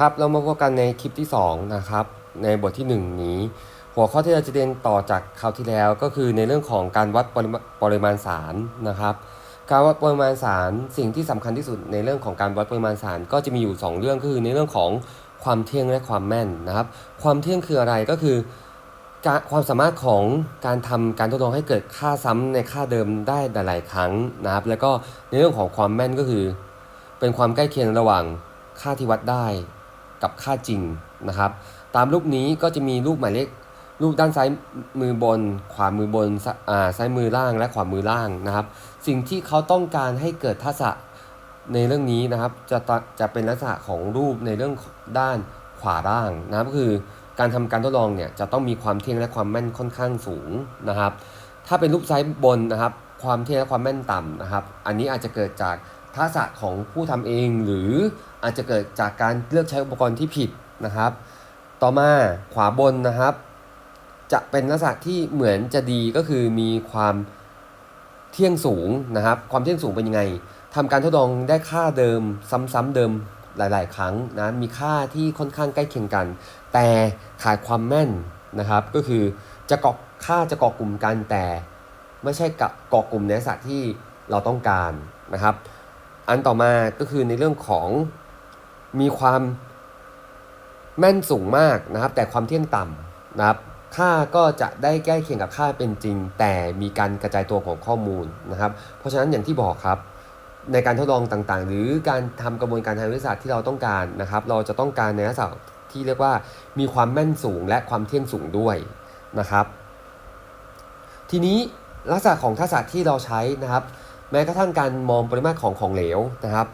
ครับเรามาพบกันในคลิปที่ 2 นะครับ ในบทที่ 1 นี้ หัวข้อที่เราจะเรียนต่อจากคราวที่แล้วก็คือในเรื่องของการวัดปริมาปริมาณสารนะครับ การวัดปริมาณสารสิ่งที่สำคัญที่สุดในเรื่องของการวัดปริมาณสารก็จะมีอยู่ 2 เรื่องก็คือในเรื่องของความเที่ยงและความแม่นนะครับ ความเที่ยงคืออะไรก็คือการความสามารถของการทำการทดลองให้เกิดค่าซ้ำในค่าเดิมได้หลาย ๆ ครั้งนะครับ แล้วก็ในเรื่องของความแม่นก็คือ เป็นความใกล้เคียงระหว่างค่าที่วัดได้ กับค่าจริงนะครับ ตามรูปนี้ก็จะมีรูปหมายเลขรูปด้านซ้ายมือบน ขวามือบนซอ่าซ้ายมือล่างและขวามือล่างนะครับ สิ่งที่เขาต้องการให้เกิดทักษะในเรื่องนี้นะครับ จะจะเป็นลักษณะของรูปในเรื่องด้านขวาล่างนะครับก็คือการทำการทดลองเนี่ยจะต้องมีความเที่ยงและความแม่นค่อนข้างสูงนะครับ ถ้าเป็นรูปซ้ายบนนะครับ ความเที่ยงและความแม่นต่ำนะครับ อันนี้อาจจะเกิดจาก ทักษะของผู้ทำเอง หรืออาจจะเกิดจากการเลือกใช้อุปกรณ์ที่ผิดนะครับ ต่อมาขวาบนนะครับ จะเป็นลักษณะที่เหมือนจะดีก็คือมีความเที่ยงสูงนะครับ ความเที่ยงสูงเป็นยังไงทำการทดลองได้ค่าเดิมซ้ำๆเดิมหลาย ๆ ครั้งนะมีค่าที่ค่อนข้างใกล้เคียงกัน แต่ขาดความแม่นนะครับ ก็คือจะเกาะค่าจะเกาะกลุ่มกันแต่ ไม่ใช่เกาะกลุ่มในลักษณะที่เราต้องการนะครับ อันต่อมาก็คือในเรื่องของมีความแม่นสูงมากนะครับ แต่ความเที่ยงต่ำนะครับค่าก็จะได้ใกล้เคียงกับค่าเป็นจริง แต่มีการกระจายตัวของข้อมูลนะครับ เพราะฉะนั้นอย่างที่บอกครับ ในการทดลองต่างๆ หรือการทำกระบวนการทางวิทยาศาสตร์ที่เราต้องการนะครับ เราจะต้องการในลักษณะที่เรียกว่ามีความแม่นสูงและความเที่ยงสูงด้วยนะครับ ทีนี้ลักษณะของทักษะที่เราใช้นะครับ แม้กระทั่งการมองปริมาตรของของเหลวนะครับ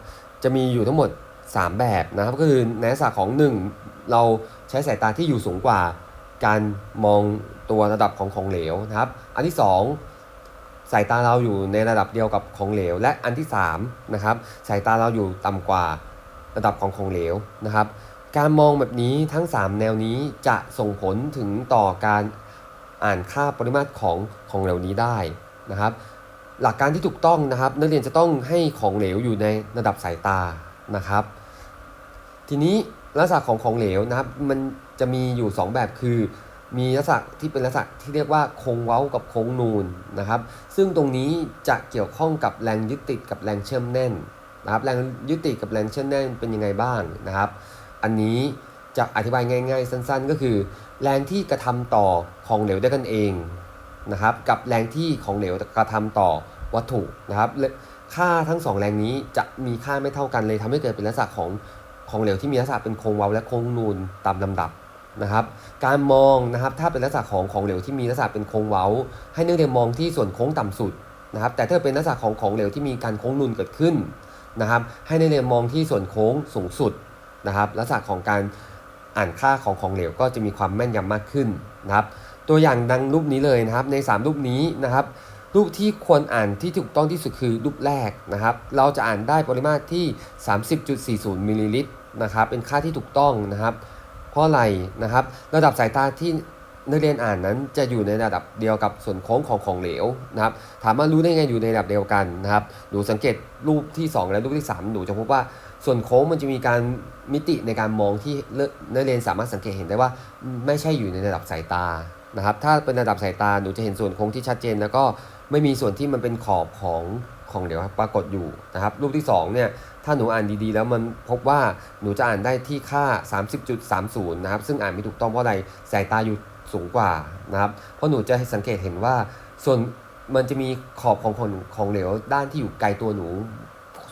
จะมีอยู่ทั้งหมด 3 แบบนะครับ ก็คือในลักษณะของ 1 เราใช้สายตาที่อยู่สูงกว่า การมองตัวระดับของของเหลวนะครับ อันที่ 2 สายตาเราอยู่ในระดับเดียวกับของเหลว และอันที่3นะครับสายตาเราอยู่ต่ำกว่าระดับของของเหลวนะครับ การมองแบบนี้ทั้ง 3 แนวนี้จะส่งผลถึงต่อการอ่านค่าปริมาตรของของเหลวนี้ได้นะครับ หลักการที่ถูกต้องนะครับ นักเรียนจะต้องให้ของเหลวอยู่ในระดับสายตานะครับ ทีนี้ลักษณะของของเหลวนะครับ มันจะมีอยู่ 2 แบบคือ มีลักษณะที่เป็นลักษณะที่เรียกว่าโค้งเว้ากับโค้งนูนนะครับ ซึ่งตรงนี้จะเกี่ยวข้องกับแรงยึดติดกับแรงเชื่อมแน่นนะครับแรงยึดติดกับแรงเชื่อมแน่นเป็นยังไงบ้างนะครับ อันนี้จะอธิบายง่ายๆ สั้นๆ ก็คือ แรงที่กระทำต่อของเหลวด้วยกันเองนะครับ กับแรงที่ของเหลวกระทำต่อ วัตถุนะครับค่าทั้งสองแรงนี้จะมีค่าไม่เท่ากันเลยทำให้เกิดเป็นลักษณะของของเหลวที่มีลักษณะเป็นโค้งเว้าและโค้งนูนตามลำดับนะครับ การมองนะครับถ้าเป็นลักษณะของของเหลวที่มีลักษณะเป็นโค้งเว้า ให้นักเรียนมองที่ส่วนโค้งต่ำสุดนะครับ แต่ถ้าเป็นลักษณะของของเหลวที่มีการโค้งนูนเกิดขึ้นนะครับ ให้นักเรียนมองที่ส่วนโค้งสูงสุดนะครับ ลักษณะของการอ่านค่าของของเหลวก็จะมีความแม่นยำมากขึ้นนะครับ ตัวอย่างดังรูปนี้เลยนะครับ ใน 3 รูปนี้นะครับ รูปที่ควรอ่านที่ถูกต้องที่สุดคือรูปแรกนะครับ เราจะอ่านได้ปริมาตรที่ 30.40 มิลลิลิตรนะครับ เป็นค่าที่ถูกต้องนะครับ เพราะอะไรนะครับ ระดับสายตาที่นักเรียนอ่านนั้นจะอยู่ในระดับเดียวกับส่วนโค้งของของเหลวนะครับ ถามว่ารู้ได้ไงอยู่ในระดับเดียวกันนะครับ หนูสังเกตรูปที่ 2 และรูปที่ 3 หนูจะพบว่าส่วนโค้งมันจะมีการมิติในการมองที่นักเรียนสามารถสังเกตเห็นได้ว่าไม่ใช่อยู่ในระดับสายตานะครับ ถ้าเป็นระดับสายตาหนูจะเห็นส่วนโค้งที่ชัดเจนแล้วก็ ไม่มีส่วนที่มันเป็นขอบของของเหลวปรากฏอยู่นะครับรูปที่2เนี่ยถ้าหนูอ่านดีๆ แล้วมันพบว่าหนูจะอ่านได้ที่ค่า 30.30นะครับซึ่งอ่านไม่ถูกต้องเพราะอะไรสายตาอยู่สูงกว่านะครับเพราะหนูจะสังเกตเห็นว่าส่วนมันจะมีขอบของของของเหลวด้านที่อยู่ไกลตัวหนู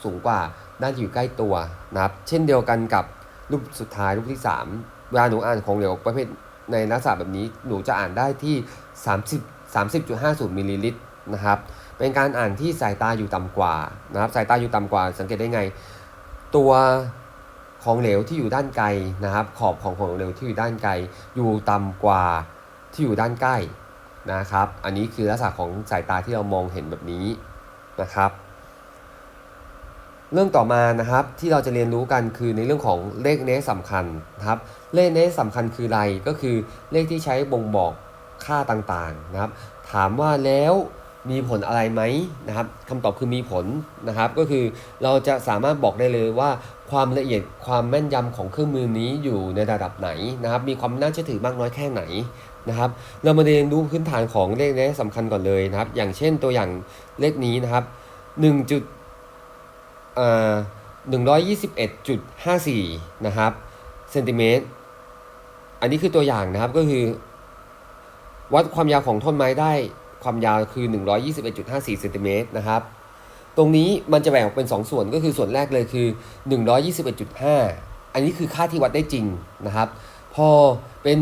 สูงกว่าด้านที่อยู่ใกล้ตัวนะครับเช่นเดียวกันกับรูปสุดท้ายรูปที่ 3 เวลาหนูอ่านของเหลวประเภทในลักษณะแบบนี้หนูจะอ่านได้ที่ 30 30.50มิลลิลิตร นะครับ เป็นการอ่านที่สายตาอยู่ต่ำกว่านะครับสายตาอยู่ต่ำกว่า สังเกตได้ไง ตัวของเหลวที่อยู่ด้านไกลนะครับ ขอบของของเหลวที่อยู่ด้านไกล อยู่ต่ำกว่าที่อยู่ด้านใกล้นะครับ อันนี้คือลักษณะของสายตาที่เรามองเห็นแบบนี้นะครับ เรื่องต่อมานะครับที่เราจะเรียนรู้กันคือในเรื่องของเลขเนสสำคัญนะครับ เลขเนสสำคัญคืออะไรก็คือเลขที่ใช้บ่งบอกค่าต่างๆนะครับ ถามว่าแล้ว มีผลอะไรไหมนะครับคำตอบคือมีผลนะครับ ก็คือเราจะสามารถบอกได้เลยว่าความละเอียดความแม่นยำของเครื่องมือนี้อยู่ในระดับไหนนะครับ มีความน่าเชื่อถือมากน้อยแค่ไหนนะครับ เรามาเรียนรู้พื้นฐานของเลขนี้สำคัญก่อนเลยนะครับ อย่างเช่นตัวอย่างเลขนี้นะครับ1จุดอ่า121.54 นะครับเซนติเมตรอันนี้คือตัวอย่างนะครับก็คือ วัดความยาวของท่อนไม้ได้ ความยาวคือ 121.54เซนติเมตรนะครับตรงนี้มันจะแบ่งออกเป็น 2 ส่วนก็คือส่วนแรกเลยคือ 121.5 อันนี้คือค่าที่วัดได้จริงนะครับ พอเป็น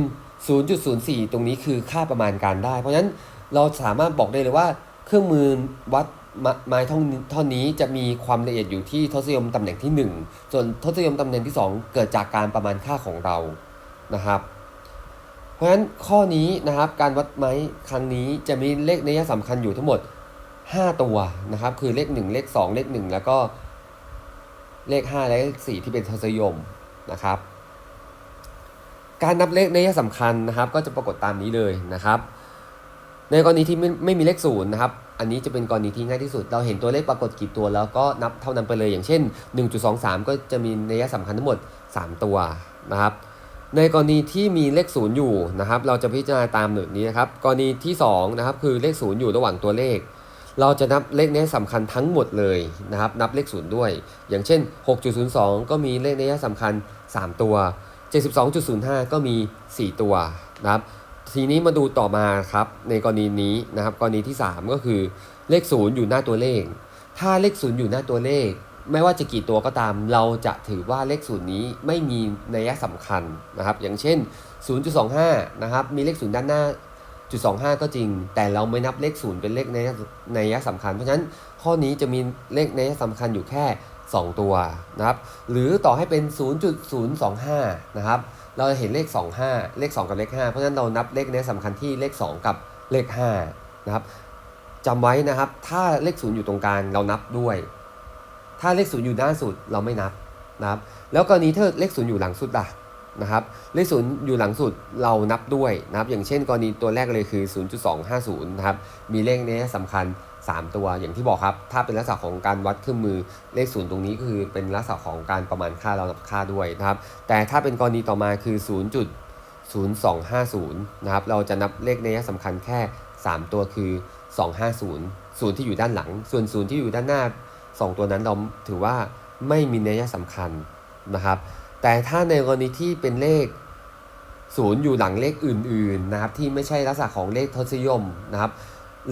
0.04 ตรงนี้คือค่าประมาณการได้ เพราะฉะนั้นเราสามารถบอกได้เลยว่าเครื่องมือวัดไม้ท่อนท่อนนี้จะมีความละเอียดอยู่ที่ทศนิยมตำแหน่งที่ 1 ส่วนทศนิยมตำแหน่งที่ 2 เกิดจากการประมาณค่าของเรานะครับ เพราะฉะนั้นข้อนี้นะครับการวัดไม้ครั้งนี้จะมีเลขนัยสำคัญอยู่ทั้งหมด 5 ตัวนะครับ คือเลข 1 เลข 2 เลข 1 แล้วก็เลข 5 และเลข 4 ที่เป็นทศยมนะครับ การนับเลขนัยสำคัญนะครับ ก็จะปรากฏตามนี้เลยนะครับ ในกรณีที่ไม่ไม่มีเลขศูนย์นะครับอันนี้จะเป็นกรณีที่ง่ายที่สุด เราเห็นตัวเลขปรากฏกี่ตัวแล้วก็นับเท่านั้นไปเลย อย่างเช่น 1.23 ก็จะมีนัยสำคัญทั้งหมด 3 ตัวนะครับ ในกรณีที่มีเลขศูนย์อยู่นะครับ เราจะพิจารณาตามหนึ่งนี้นะครับ กรณีที่2นะครับคือเลขศูนย์อยู่ระหว่างตัวเลข เราจะนับเลขนี้สำคัญทั้งหมดเลยนะครับ นับเลขศูนย์ด้วย อย่างเช่น 6.02 ก็มีเลขนี้สำคัญ 3 ตัว 72.05 ก็มี 4 ตัวนะครับ ทีนี้มาดูต่อมาครับในกรณีนี้นะครับ กรณีที่ 3 ก็คือเลขศูนย์อยู่หน้าตัวเลข ถ้าเลขศูนย์อยู่หน้าตัวเลข ไม่ว่าจะกี่ตัวก็ตาม เราจะถือว่าเลขศูนย์นี้ไม่มีนัยสำคัญนะครับ อย่างเช่น 0.25 นะครับ มีเลขศูนย์ด้านหน้าจุด25ก็จริง แต่เราไม่นับเลขศูนย์เป็นเลขในในยสำคัญ เพราะฉะนั้นข้อนี้จะมีเลขในยสำคัญอยู่แค่ 2 ตัวนะครับ หรือต่อให้เป็น 0.025 นะครับ เราจะเห็นเลข 25 เลข 2 กับเลข 5 เพราะฉะนั้นเรานับเลขในยสำคัญที่เลข 2 กับเลข5นะครับจำไว้นะครับ ถ้าเลขศูนย์อยู่ตรงกลางเรานับด้วย ถ้าเลขศูนย์อยู่หน้าสุดเราไม่นับนะครับ แล้วกรณีถ้าเลขศูนย์อยู่หลังสุดล่ะนะครับ เลขศูนย์อยู่หลังสุดเรานับด้วยนะครับ อย่างเช่น กรณีตัวแรกเลยคือ 0.250นะครับ มีเลขนี้สำคัญ 3 ตัว อย่างที่บอกครับ ถ้าเป็นลักษณะของการวัดเครื่องมือเลขศูนย์ตรงนี้ก็คือเป็นลักษณะของการประมาณค่าเรานับค่าด้วยนะครับ แต่ถ้าเป็นกรณีต่อมาคือ 0.0250นะครับ เราจะนับเลขนัยสำคัญแค่ 3 ตัวคือ 250ศูนย์ที่อยู่ด้านหลัง ส่วนศูนย์ที่อยู่ด้านหน้า 2 ตัวนั้นเราถือว่าไม่มีนัยสำคัญนะครับ แต่ถ้าในกรณีที่เป็นเลขศูนย์อยู่หลังเลขอื่น ๆนะครับ ที่ไม่ใช่ลักษณะของเลขทศนิยมนะครับ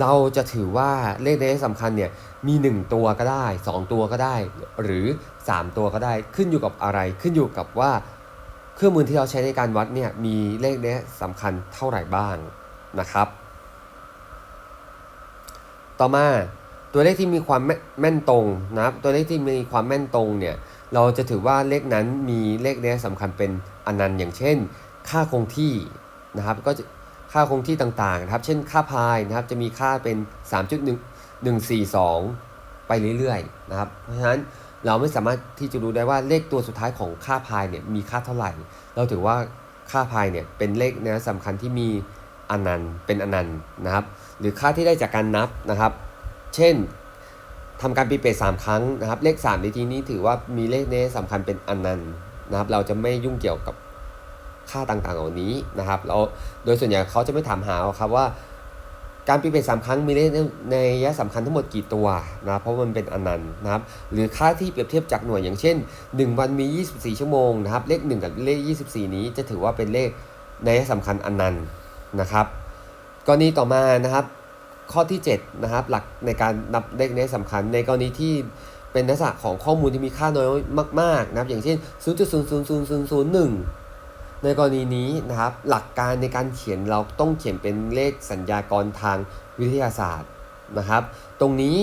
เราจะถือว่าเลขนัยสำคัญเนี่ยมี 1 ตัวก็ได้ 2 ตัวก็ได้ หรือ 3 ตัวก็ได้ขึ้นอยู่กับอะไรขึ้นอยู่กับว่าเครื่องมือที่เราใช้ในการวัดเนี่ยมีเลขนัยสำคัญเท่าไหร่บ้างนะครับ ต่อมา ตัวเลขที่มีความแม่แมนตรงนะครับตัวเลขที่มีความแม่นตรงเนี่ยเราจะถือว่าเลขนั้นมีเลขเนี้ยสำคัญเป็นอนันต์อย่างเช่น ค่าคงที่นะครับก็จะค่าคงที่ต่างๆนะครับ เช่นค่าพายนะครับจะมีค่าเป็น3.142 ไปเรื่อยๆนะครับ เพราะฉะนั้นเราไม่สามารถที่จะรู้ได้ว่าเลขตัวสุดท้ายของค่าพายเนี่ยมีค่าเท่าไหร่ เราถือว่าค่าพายเนี่ยเป็นเลขเนี้ยสำคัญที่มีอนันต์เป็นอนันต์นะครับ หรือค่าที่ได้จากการนับนะครับ เช่นทำการปีเปรตสามครั้งนะครับ เลข 3 ในที่นี้ถือว่ามีเลขเนี้สำคัญเป็นอนันต์นะครับ เราจะไม่ยุ่งเกี่ยวกับค่าต่างๆเหล่านี้นะครับแล้วโดยส่วนใหญ่เขาจะไม่ถามหาครับว่า การปีเปรตสามครั้งมีเลขในยะสำคัญทั้งหมดกี่ตัวนะเพราะมันเป็นอนันต์นะครับ หรือค่าที่เปรียบเทียบจากหน่วยอย่างเช่น 1 วันมี 24 ชั่วโมงนะครับ เลข 1 กับเลข 24 นี้จะถือว่าเป็นเลขในยะสำคัญอนันต์นะครับกรณีต่อมานะครับ ข้อที่7นะครับหลักในการนับเลขนี้สำคัญในกรณีที่เป็นลักษณะของข้อมูลที่มีค่าน้อยมากๆนะครับอย่างเช่น 0.00001 ในกรณีนี้นะครับหลักการในการเขียนเราต้องเขียนเป็นเลขสัญญากรทางวิทยาศาสตร์นะครับ ตรงนี้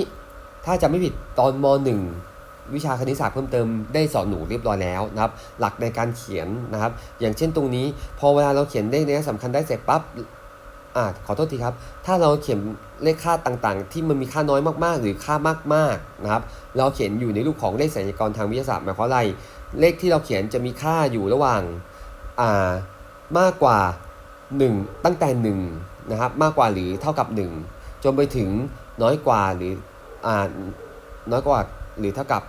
ถ้าจะไม่ผิดตอนม .1 วิชาคณิตศาสตร์เพิ่มเติมได้สอนหนูเรียบร้อยแล้วนะครับ หลักในการเขียนนะครับ อย่างเช่นตรงนี้ พอเวลาเราเขียนเลขนี้สำคัญได้เสร็จปั๊บ อ่าขอโทษทีครับ ถ้าเราเขียนเลขค่าต่างๆ ที่มันมีค่าน้อยมากๆ หรือค่ามากๆนะครับ เราเขียนอยู่ในรูปของเลขสัญญากรทางวิทยาศาสตร์หมายความอะไร เลขที่เราเขียนจะมีค่าอยู่ระหว่างอ่ามากกว่า 1 ตั้งแต่1นะครับมากกว่าหรือเท่ากับ 1 จนไปถึงน้อยกว่าหรืออ่าน้อยกว่าหรือเท่ากับ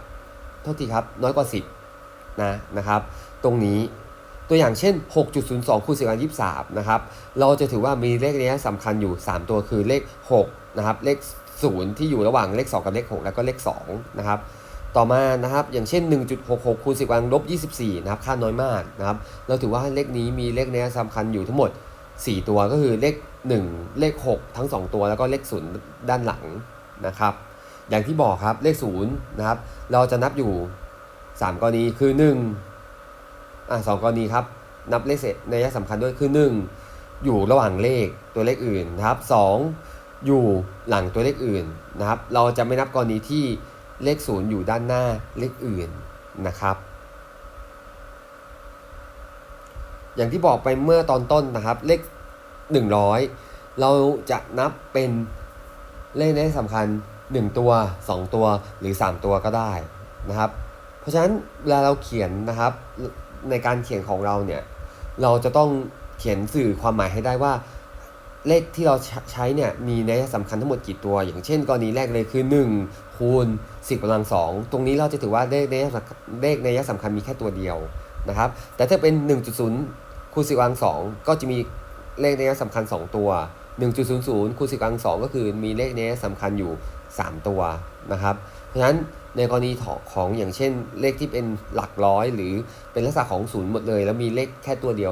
โทษทีครับน้อยกว่า 10นะนะครับ ตรงนี้ ตัวอย่างเช่น 6.02คูณ10กำลัง23นะครับ เราจะถือว่ามีเลขระยะสำคัญอยู่ 3 ตัวคือเลข6นะครับ เลข 0 ที่อยู่ระหว่างเลข 2 กับเลข 6 แล้วก็เลข2นะครับ ต่อมานะครับ อย่างเช่น 1.66คูณ10กำลังลบ24นะครับ ค่าน้อยมากนะครับ เราถือว่าเลขนี้มีเลขระยะสำคัญอยู่ทั้งหมด 4 ตัวก็คือเลข 1 เลข 6 ทั้ง 2 ตัวแล้วก็เลข 0 ด้านหลังนะครับ อย่างที่บอกครับเลข0นะครับ เราจะนับอยู่ 3 กรณีคือ 1 อะสองกรณีครับนับเลขเศษในยะสำคัญด้วยคือ 1 อยู่ระหว่างเลขตัวเลขอื่นนะครับ 2 อยู่หลังตัวเลขอื่นนะครับ เราจะไม่นับกรณีที่เลข 0 อยู่ด้านหน้าเลขอื่นนะครับ อย่างที่บอกไปเมื่อตอนต้นนะครับ เลข 100 เราจะนับเป็นเลขในสำคัญ 1 ตัว 2 ตัวหรือ 3 ตัวก็ได้นะครับ เพราะฉะนั้นเวลาเราเขียนนะครับ ในการเขียนของเราเนี่ยเราจะต้องเขียนสื่อความหมายให้ได้ว่า เลขที่เราใช้เนี่ยมีนัยสำคัญทั้งหมดกี่ตัว อย่างเช่นกรณีแรกเลยคือ 1 คูณ10กำลัง2ตรงนี้เราจะถือว่าเลขในยเลขในยะสำคัญมีแค่ตัวเดียวนะครับ แต่ถ้าเป็น 1.0คูณ10กำลัง2ก็จะมีเลขในยะสำคัญ 2 ตัว 1.00คูณ10กำลัง2ก็คือมีเลขในยะสำคัญอยู่ 3 ตัวนะครับ เพราะฉะนั้น ในกรณีของอย่างเช่น เลขที่เป็นหลักร้อย หรือเป็นลักษณะของศูนย์หมดเลย แล้วมีเลขแค่ตัวเดียว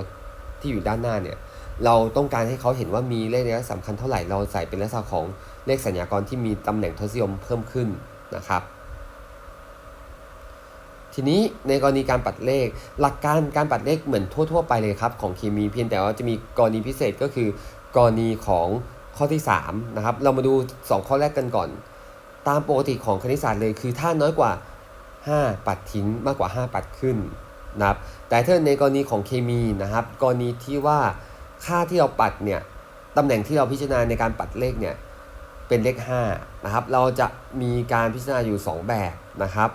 ที่อยู่ด้านหน้าเนี่ยเราต้องการให้เขาเห็นว่ามีเลขระยะสำคัญเท่าไหร่เราใส่เป็นลักษณะของเลขสัญญากรที่มีตำแหน่งทศนิยมเพิ่มขึ้นนะครับทีนี้ในกรณีการปัดเลข หลักการการปัดเลขเหมือนทั่ว ๆ ไปเลยครับของเคมีเพียงแต่ว่าจะมีกรณีพิเศษก็คือ กรณีของข้อที่3นะครับเรามาดู 2 ข้อแรกกันก่อน ตามปกติของคณิตศาสตร์เลยคือถ้าน้อยกว่า 5 ปัดทิ้งมากกว่า 5 ปัดขึ้นนะครับแต่ถ้าในกรณีของเคมีนะครับ กรณีที่ว่าค่าที่เราปัดเนี่ยตำแหน่งที่เราพิจารณาในการปัดเลขเนี่ยเป็นเลข5นะครับเราจะมีการพิจารณาอยู่ 2 แบบนะครับ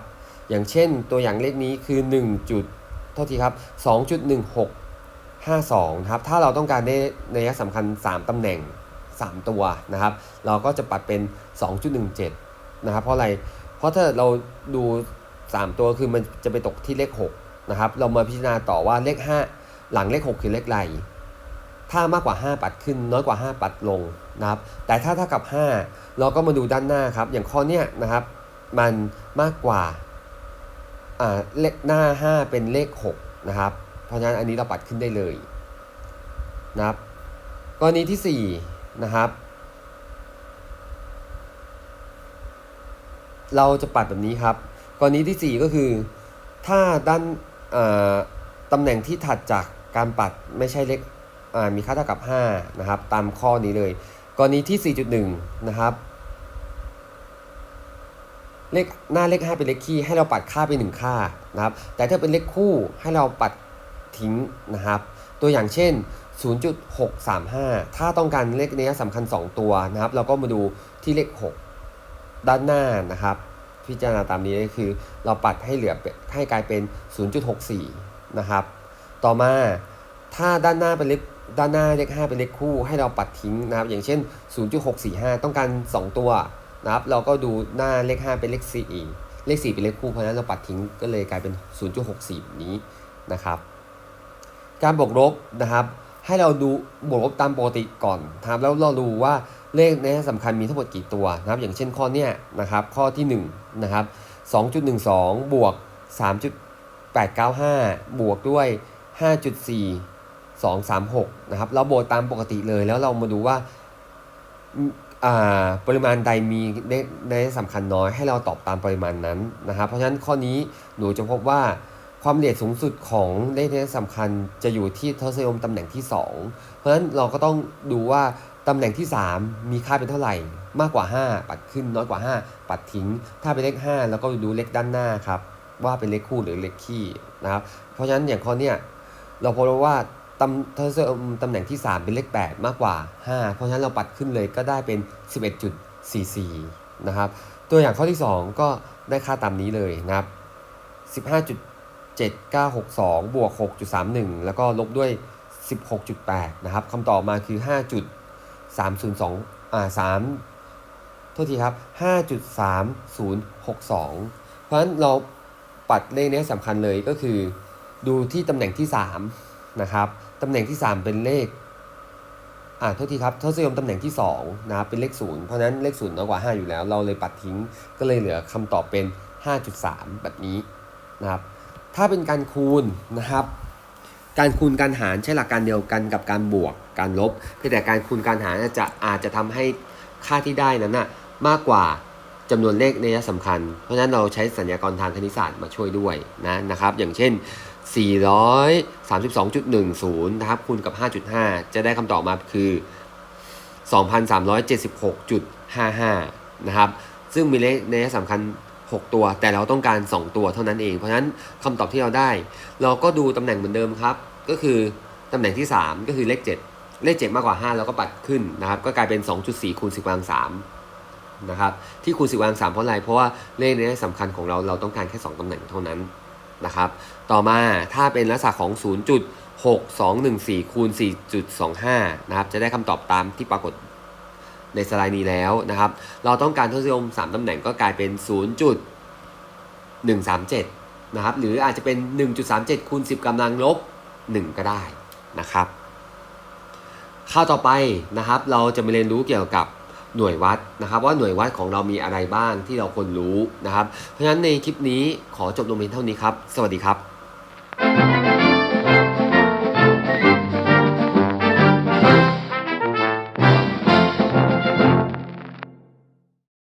อย่างเช่นตัวอย่างเลขนี้คือ1จุดโทษทีครับ2.1652นะครับถ้าเราต้องการได้ในยะสำคัญ 3ตำแหน่ง 3 ตัวนะครับ เราก็จะปัดเป็น 2.17 นะครับเพราะอะไรเพราะถ้าเราดู 3 ตัวคือมันจะไปตกที่เลข6นะครับเรามาพิจารณาต่อว่าเลข 5 หลังเลข 6 คือเลขอะไรถ้ามากกว่า 5 ปัดขึ้น น้อยกว่า 5 ปัดลงนะครับแต่ถ้าเท่ากับ 5 เราก็มาดูด้านหน้าครับอย่างข้อเนี้ยนะครับมันมากกว่าอ่าเลขหน้า 5 เป็นเลข6นะครับเพราะฉะนั้นอันนี้เราปัดขึ้นได้เลยนะครับกรณีที่4นะครับ เราจะปัดแบบนี้ครับ กรณีที่ 4 ก็คือ ถ้าด้านตำแหน่งที่ถัดจากการปัดไม่ใช่เลขมีค่าเท่ากับ 5 นะครับ ตามข้อนี้เลย กรณีที่ 4.1 นะครับ เลขหน้าเลข 5 เป็นเลขคี่ให้เราปัดค่าไป 1 ค่านะครับ แต่ถ้าเป็นเลขคู่ให้เราปัดทิ้งนะครับ ตัวอย่างเช่น 0.635 ถ้าต้องการเลขนี้สำคัญ 2 ตัวนะครับ เราก็มาดูที่เลข 6 ด้านหน้านะครับพิจารณาตามนี้ก็คือ เราปัดให้เหลือให้กลายเป็น 0.64 นะครับ ต่อมาถ้าด้านหน้าเป็นเลขด้านหน้าเลข5เป็นเลขคู่ ให้เราปัดทิ้งนะครับ อย่างเช่น 0.645 ต้องการ 2 ตัวนะครับ เราก็ดูหน้าเลข 5 เป็นเลข4เลข 4 เป็นเลขคู่เพราะนั้นเราปัดทิ้งก็เลยกลายเป็น 0.64 นี้นะครับ การบวกลบนะครับ ให้เราดูบวกลบตามปกติก่อนนะครับแล้วเราดูว่า เลขในสำคัญมีทั้งหมดกี่ตัวนะครับ อย่างเช่นข้อเนี้ยนะครับ ข้อที่1นะครับ2.12 บวก 3.895 บวกด้วย 5.4236 นะครับ เราบวกตามปกติเลยแล้วเรามาดูว่าปริมาณใดมีเลขในสำคัญน้อยให้เราตอบตามปริมาณนั้นนะครับ เพราะฉะนั้นข้อนี้หนูจะพบว่าความละเอียดสูงสุดของเลขที่สำคัญจะอยู่ที่ทศนิยมตำแหน่งที่ 2 เพราะฉะนั้นเราก็ต้องดูว่า ตำแหน่งที่ 3 มีค่าเป็นเท่าไหร่ มากกว่า 5 ปัดขึ้นน้อยกว่า 5 ปัดทิ้ง ถ้าเป็นเลข5เราก็ดูเลขด้านหน้าครับ ว่าเป็นเลขคู่หรือเลขคี่นะครับ เพราะฉะนั้นอย่างข้อเนี้ยเราพบว่าตำทศนิมตำแหน่งที่ 3 เป็นเลข 8 มากกว่า 5 เพราะฉะนั้นเราปัดขึ้นเลยก็ได้เป็น 11.44 นะครับ ตัวอย่างข้อที่ 2 ก็ได้ค่าตามนี้เลยนะครับ 15.7962 บวก 6.31 แล้วก็ลบด้วย 16.8 นะครับคำตอบมาคือ 302อ่า3โทษทีครับ 5.3062 เพราะฉะนั้นเราปัดเลขนี้สำคัญเลยก็คือ ดูที่ตำแหน่งที่3นะครับตำแหน่งที่ 3 เป็นเลขอ่าโทษทีครับทศนิยมตำแหน่งที่2นะครับเป็นเลข0เพราะฉะนั้นเลข0น้อยกว่า 5 อยู่แล้ว เราเลยปัดทิ้งก็เลยเหลือคำตอบเป็น 5.3 แบบนี้นะครับถ้าเป็นการคูณนะครับ การคูณการหารใช้หลักการเดียวกันกับการบวกการลบเพียงแต่การคูณการหารอาจจะอาจจะทำให้ค่าที่ได้นั้นน่ะมากกว่าจำนวนเลขในยะสำคัญ เพราะฉะนั้นเราใช้สัญญากรทางคณิตศาสตร์มาช่วยด้วยนะนะครับ อย่างเช่น 432.10 นะครับคูณกับ 5.5 จะได้คำตอบมาคือ 2,376.55 นะครับ ซึ่งมีเลขในยะสำคัญ 6 ตัว แต่เราต้องการ 2 ตัวเท่านั้นเอง เพราะฉะนั้นคำตอบที่เราได้ เราก็ดูตำแหน่งเหมือนเดิมครับ ก็คือตำแหน่งที่ 3 ก็คือเลข 7 เลข 7 มากกว่า 5 เราก็ปัดขึ้นนะครับ ก็กลายเป็น 2.4คูณ10กำลัง3นะครับ ที่คูณ10กำลัง3เพราะอะไร เพราะว่าเลขนยะสำคัญของเรา เราต้องการแค่ 2ตำแหน่งเท่านั้นนะครับ ต่อมาถ้าเป็นลักษณะของ 0.6214คูณ4.25นะครับ จะได้คำตอบตามที่ปรากฏ ในสไลด์นี้แล้วนะครับ เราต้องการทศนิยม 3 ตำแหน่งก็กลายเป็น 0.137 นะครับ หรืออาจจะเป็น 1.37 คูณ 10กำลังลบ 1 ก็ได้นะครับข้าวต่อไปนะครับ เราจะมาเรียนรู้เกี่ยวกับหน่วยวัดนะครับ ว่าหน่วยวัดของเรามีอะไรบ้างที่เราควรรู้นะครับ เพราะฉะนั้นในคลิปนี้ขอจบลงเพียงเท่านี้ครับ สวัสดีครับ